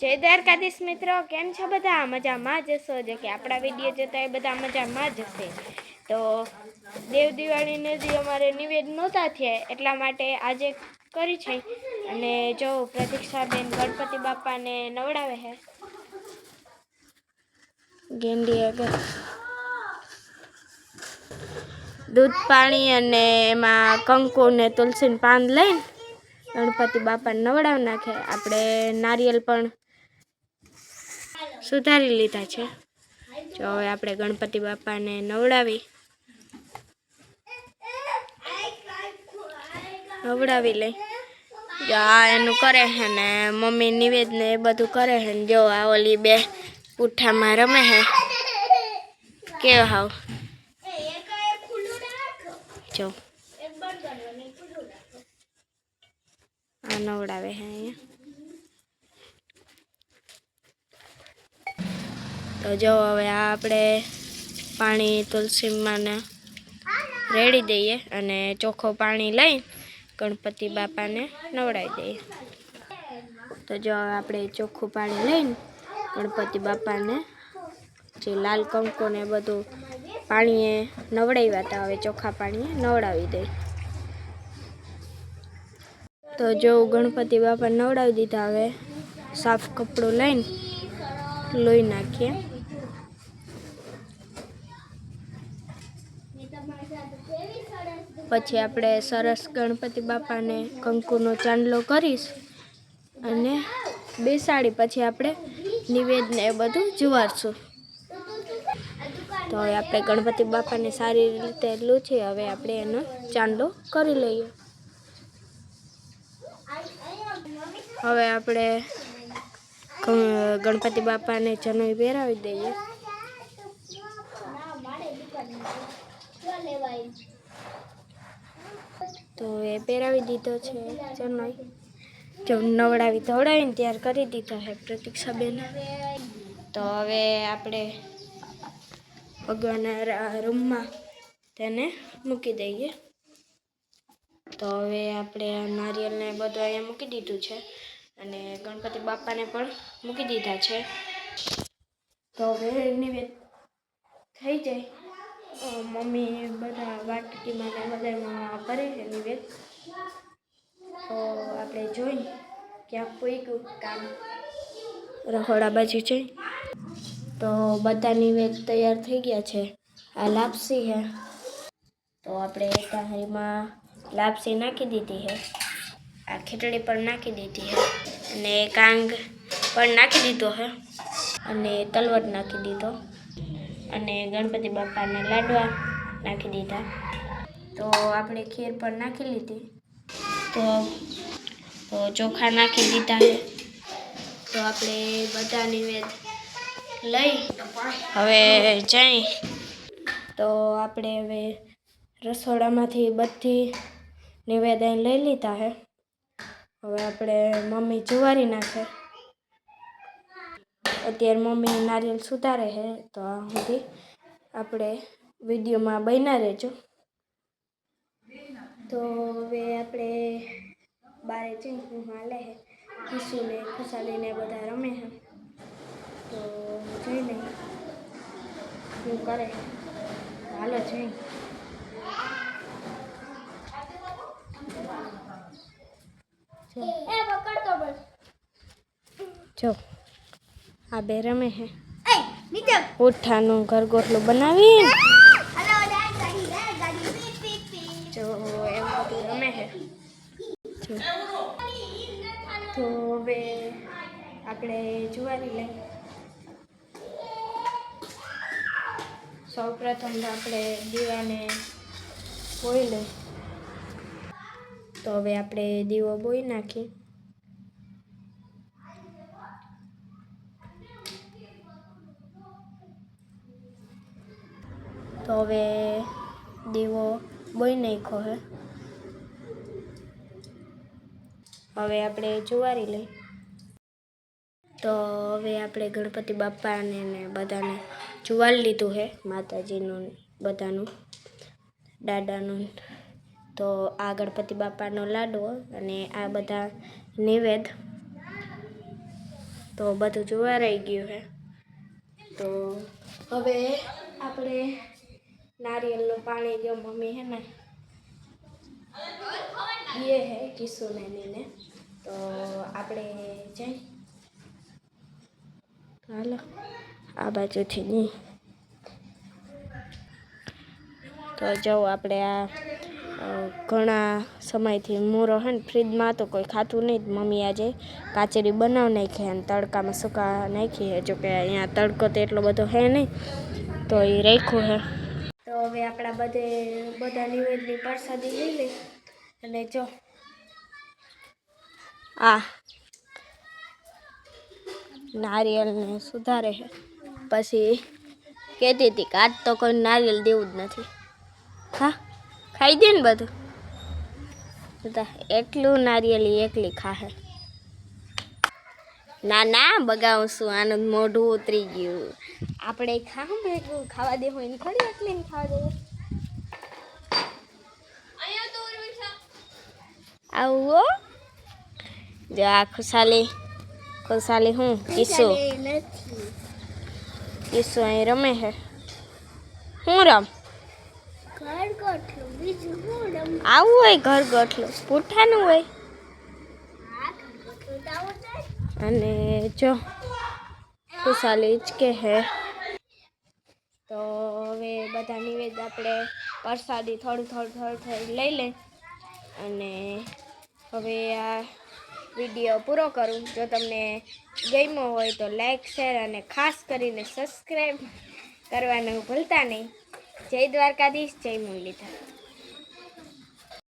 જય દ્વારકાધીશ મિત્રો, કેમ છો બધા? મજામાં જ હશો જો કે આપણા વીડિયો જોતા એ બધા મજામાં જ હશે. તો દેવ દિવાળીને જે અમારે નિવેદ નહોતા થયા, એટલા માટે આજે કરી છે. અને જો પ્રતીક્ષાબેન ગણપતિ બાપાને નવડાવે છે ગેંડી આગળ. દૂધ પાણી અને એમાં કંકુ ને તુલસીને પાન લઈને ગણપતિ બાપાને નવડાવી નાખે. આપણે નારિયેલ પણ સુધારી લીધા છે. જો હવે આપણે ગણપતિ બાપાને નવડાવી. નવડાવી લઈ. જો આ એનું કરે છે ને, મમ્મી નિવેદ ને એ બધું કરે છે ને, જો આ ઓલી બે પૂઠામાં રમે છે. કેવો હાવ. જો. આ નવડાવે છે અહીંયા. તો જો હવે આ આપણે પાણી તુલસીમાંને રેડી દઈએ અને ચોખ્ખું પાણી લઈ ગણપતિ બાપાને નવડાવી દઈએ. તો જો આપણે ચોખ્ખું પાણી લઈને ગણપતિ બાપાને જે લાલ કંકો ને બધું પાણીએ નવડાવ્યા હતા, હવે ચોખ્ખા પાણીએ નવડાવી દઈએ. તો જો ગણપતિ બાપા નવડાવી દીધા, હવે સાફ કપડું લઈને લોહી નાખીએ. પછી આપણે સરસ ગણપતિ બાપાને કંકુનો ચાંદલો કરીશ અને બેસાડી પછી આપણે નિવેદને એ બધું જુવારશું. તો હવે આપણે ગણપતિ બાપાને સારી રીતે લૂછી, હવે આપણે એનો ચાંદલો કરી લઈએ. હવે આપણે ગણપતિ બાપાને જનોઈ પહેરાવી દઈએ. તો એ પહેરાવી દીધો છે જનોઈ. જો નવડાવી ધવડાવીને ત્યાર કરી દીધો છે પ્રતીક્ષાબેન. તો હવે આપણે ભગવાનના રૂમમાં તેને મૂકી દઈએ. તો હવે આપણે નારિયેળને બધું અહીંયા મૂકી દીધું છે. અને ગણપતિ બાપાને પણ મૂકી દીધા છે. તો હવે નિવેદ થઈ જાય. મમ્મી બધા વાટકીમાં ને બધામાં કરે છે નિવેદ. તો આપણે જોઈ ક્યાં પૂગ્યું કામ. રખોડા બાજુ છે તો બધા નિવેદ તૈયાર થઈ ગયા છે. આ લાપસી છે તો આપણે કાંહરીમાં લાપસી નાખી દીધી છે આ ખીચડી પણ નાખી દીધી છે અને કાંગ પણ નાખી દીધો છે અને તલવટ નાખી દીધો. અને ગણપતિ બાપાના લાડવા નાખી દીધા. તો આપણે ખીર પણ નાખી લીધી. તો તો ચોખા નાખી દીધા છે તો આપણે બધા નિવેદ લઈ. હવે જઈ. તો આપણે હવે રસોડામાંથી બધી નિવેદન લઈ લીધા હે. હવે આપણે મમ્મી જુવારી નાખે. અત્યારે મમ્મી નારિયેલ સુધારે છે, તો આ સુધી આપણે વિડીયોમાં બન્યા રહેજો. તો હવે આપણે બારે ચીંકું હાલે છે કિશુને ખુશાલીને બધા રમે છે. તો જોઈને શું કરે. હાલો જઈ જો આ બે રમે છે ઉઠાનું ઘર ગોટલું બનાવી જો એવું બધું રમે છે તો હવે આપણે જુવારી લઈ. સૌ પ્રથમ આપણે દીવાને બોઈ લઈ. તો હવે આપણે દીવો બોઈ નાખીએ તો હવે દીવો બોઈ નાખ્યો હે. હવે આપણે જુવારી લઈ. તો હવે આપણે ગણપતિ બાપાને ને બધાને જુવારી લીધું છે માતાજીનું બધાનું, દાદાનું. તો આ ગણપતિ બાપાનો લાડવો અને આ બધા નિવેદ. તો બધું જોવા રહી ગયું છે તો હવે આપણે નારિયેળનું પાણી જો મમ્મી, હે ને? એ હે કિસ્સુને નીને તો આપણે જઈ. હાલો, આ બાજુથી નહીં તો જાઉં આપણે આ ઘણા સમયથી મૂરો હે ને ફ્રીજમાં તો કોઈ ખાતું નહીં મમ્મી આજે કાચેરી બનાવ નાખી અને તડકામાં સુકા નાખી. હે જોકે અહીંયા તડકો તો એટલો બધો હે નહીં. તો એ રાખ્યું હે. તો હવે આપણા બધે, બધા નિવેદની પ્રસાદી લઈ લઈ અને જો. આ નારિયેળને સુધારે છે. પછી કહેતી હતી કે આજ તો કોઈ નારિયેળ દેવું જ નથી. હા? ખાઈ દે ને બધું? એકલું નારિયેળ એકલી ખાહે. ના ના બગાવું છું. આનંદ મોઢું ઉતરી ગયું. આપણે ખાવું ભેગું. ખાવા દેવું એને ખરી એટલે ખાવા દેવું આવું જો આ ખુશાલી ખુશાલી હું? કિસ્સો કિસ્સો અહીં રમે છે હું રમ? આવું હોય ઘર ગોઠલું પૂઠાનું હોય. અને જો ખુશાલી જ કે હે. તો હવે બધા નિવેદ આપણે પ્રસાદી થોડું થોડું થોડું થોડું લઈ લે. અને હવે આ વીડિયો પૂરો કરું. જો તમને ગમ્યો હોય તો લાઈક, શેર અને ખાસ કરીને સબસ્ક્રાઈબ કરવાનું ભૂલતા નહીં. જય દ્વારકાધીશ, જય મુરલીધર.